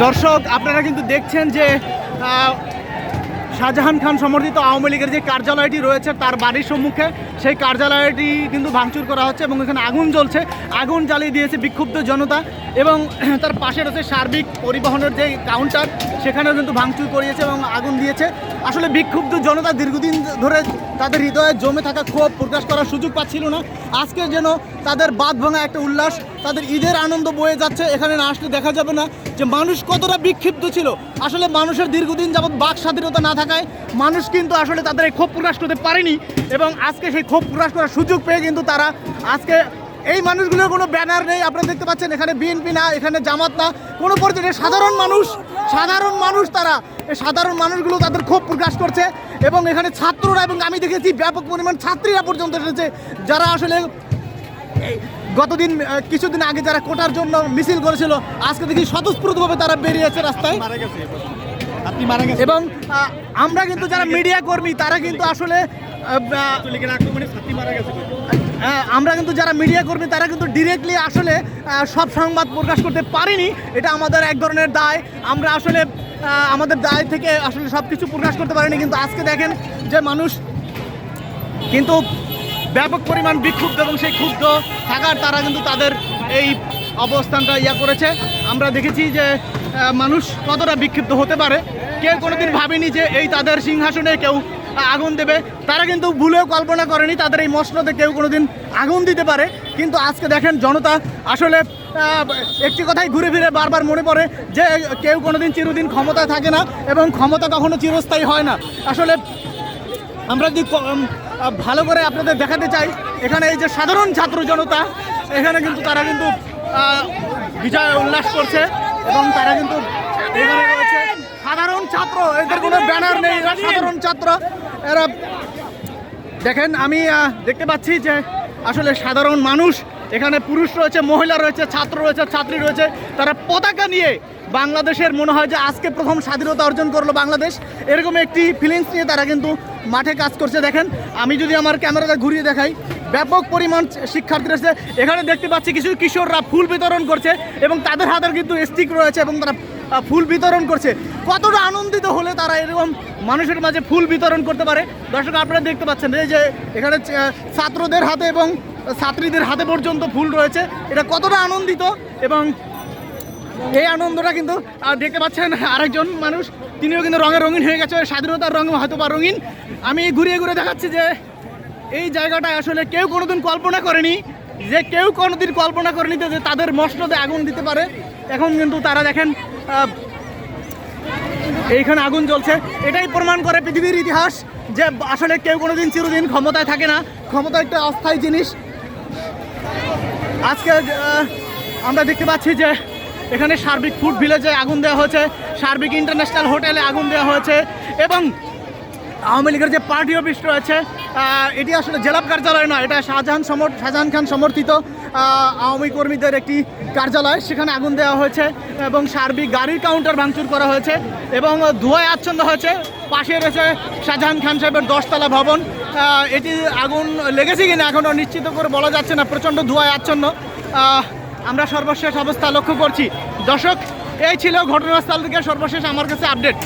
দর্শক, আপনারা কিন্তু দেখছেন যে শাহজাহান খান সমর্থিত আওয়ামী লীগের যে কার্যালয়টি রয়েছে তার বাড়ির সম্মুখে, সেই কার্যালয়টি কিন্তু ভাঙচুর করা হচ্ছে এবং এখানে আগুন জ্বলছে। আগুন জ্বালিয়ে দিয়েছে বিক্ষুব্ধ জনতা এবং তার পাশে রয়েছে সার্বিক পরিবহনের যে কাউন্টার সেখানেও কিন্তু ভাঙচুর করিয়েছে এবং আগুন দিয়েছে। আসলে বিক্ষুব্ধ জনতা দীর্ঘদিন ধরে তাদের হৃদয়ে জমে থাকা ক্ষোভ প্রকাশ করার সুযোগ পাচ্ছিল না। আজকে যেন তাদের বাদ ভাঙা একটা উল্লাস, তাদের ঈদের আনন্দ বয়ে যাচ্ছে, এখানে না আসলে দেখা যাবে না যে মানুষ কতটা বিক্ষিপ্ত ছিল। আসলে মানুষের দীর্ঘদিন যাবৎ বাক স্বাধীনতা না থাকায় মানুষ কিন্তু আসলে তাদের এই ক্ষোভ প্রকাশ করতে পারেনি এবং আজকে সেই ক্ষোভ প্রকাশ করার সুযোগ পেয়ে কিন্তু তারা আজকে এই মানুষগুলোর কোনো ব্যানার নেই। আপনারা দেখতে পাচ্ছেন এখানে বিএনপি না এখানে জামাত না। কোনো পর্যায়ে সাধারণ মানুষ সাধারণ মানুষ তারা এই সাধারণ মানুষগুলো তাদের ক্ষোভ প্রকাশ করছে এবং এখানে ছাত্ররা এবং আমি দেখেছি ব্যাপক পরিমাণ ছাত্রীরা পর্যন্ত এসেছে যারা আসলে গতদিন কিছুদিন আগে যারা কোটার জন্য মিছিল করেছিল আজকে দেখি স্বতঃস্ফূর্তভাবে তারা বেরিয়েছে রাস্তায়। এবং আমরা কিন্তু যারা মিডিয়া কর্মী তারা কিন্তু আসলে আমরা কিন্তু যারা মিডিয়া কর্মী, তারা কিন্তু ডিরেক্টলি আসলে সব সংবাদ প্রকাশ করতে পারিনি। এটা আমাদের এক ধরনের দায়। আমরা আসলে আমাদের দায় থেকে আসলে সব কিছু প্রকাশ করতে পারিনি, কিন্তু আজকে দেখেন যে মানুষ কিন্তু ব্যাপক পরিমাণ বিক্ষুব্ধ এবং সেই ক্ষুব্ধ থাকার তারা কিন্তু তাদের এই অবস্থানটা ইয়া করেছে। আমরা দেখেছি যে মানুষ কতটা বিক্ষিপ্ত হতে পারে। কেউ কোনোদিন ভাবেনি যে এই তাদের সিংহাসনে কেউ আগুন দেবে। তারা কিন্তু ভুলেও কল্পনা করেনি তাদের এই মসনদে কেউ কোনো দিন আগুন দিতে পারে। কিন্তু আজকে দেখেন জনতা আসলে একটি কথাই ঘুরে ফিরে বারবার মনে পড়ে যে কেউ কোনো দিন চিরদিন ক্ষমতায় থাকে না এবং ক্ষমতা কখনো চিরস্থায়ী হয় না। আসলে আমরা যদি ভালো করে আপনাদের দেখাতে চাই, এখানে এই যে সাধারণ ছাত্র জনতা, এখানে কিন্তু তারা কিন্তু বিজয় উল্লাস করছে এবং তারা কিন্তু এখানে রয়েছে সাধারণ ছাত্র এদের কোনো ব্যানার নেই, এরা সাধারণ ছাত্র। এরা, দেখেন, আমি দেখতে পাচ্ছি যে আসলে সাধারণ মানুষ, এখানে পুরুষ রয়েছে, মহিলা রয়েছে, ছাত্র রয়েছে, ছাত্রী রয়েছে, তারা পতাকা নিয়ে বাংলাদেশের মনে হয় যে আজকে প্রথম স্বাধীনতা অর্জন করল বাংলাদেশ। এরকম একটি ফিলিংস নিয়ে তারা কিন্তু মাঠে কাজ করছে। দেখেন, আমি যদি আমার ক্যামেরাটা ঘুরিয়ে দেখাই, ব্যাপক পরিমাণ শিক্ষার্থী রয়েছে এখানে দেখতে পাচ্ছি কিছু কিশোররা ফুল বিতরণ করছে এবং তাদের হাতের কিন্তু স্টিক রয়েছে এবং তারা ফুল বিতরণ করছে। কতটা আনন্দিত হলে তারা এরকম মানুষের মাঝে ফুল বিতরণ করতে পারে? দর্শক, আপনারা দেখতে পাচ্ছেন, এই যে এখানে ছাত্রদের হাতে এবং ছাত্রীদের হাতে পর্যন্ত ফুল রয়েছে। এটা কতটা আনন্দিত এবং এই আনন্দটা কিন্তু দেখতে পাচ্ছেন আরেকজন মানুষ, তিনিও কিন্তু রঙে রঙিন হয়ে গেছে, স্বাধীনতার রঙ হয়তো বা রঙিন। আমি ঘুরিয়ে ঘুরে দেখাচ্ছি যে এই জায়গাটায় আসলে কেউ কোনোদিন কল্পনা করেনি যে কেউ কোনোদিন কল্পনা করেনি যে তাদের মশলাতে আগুন দিতে পারে। এখন কিন্তু তারা দেখেন এইখানে আগুন জ্বলছে। এটাই প্রমাণ করে পৃথিবীর ইতিহাস যে আসলে কেউ কোনোদিন চিরদিন ক্ষমতায় থাকে না। ক্ষমতা একটা অস্থায়ী জিনিস। আজকে আমরা দেখতে পাচ্ছি যে এখানে সার্বিক ফুড ভিলেজে আগুন দেওয়া হয়েছে। সার্বিক ইন্টারন্যাশনাল হোটেলে আগুন দেওয়া হয়েছে এবং আওয়ামী লীগের যে পার্টি অফিস রয়েছে এটি আসলে জেলা কার্যালয় নয়, এটা শাহজাহান সমর শাহজাহান খান সমর্থিত। আওয়ামী কর্মীদের একটি কার্যালয়, সেখানে আগুন দেওয়া হয়েছে এবং সার্বিক গাড়ির কাউন্টার ভাঙচুর করা হয়েছে এবং ধোঁয়ায় আচ্ছন্ন হয়েছে। পাশে রয়েছে শাহজাহান খান সাহেবের দশতলা ভবন। এটি আগুন লেগেছে কিনা এখনও নিশ্চিত করে বলা যাচ্ছে না, প্রচণ্ড ধোঁয়ায় আচ্ছন্ন। আমরা সর্বশেষ অবস্থা লক্ষ্য করছি। দর্শক, এই ছিল ঘটনাস্থল থেকে সর্বশেষ আমার কাছে আপডেট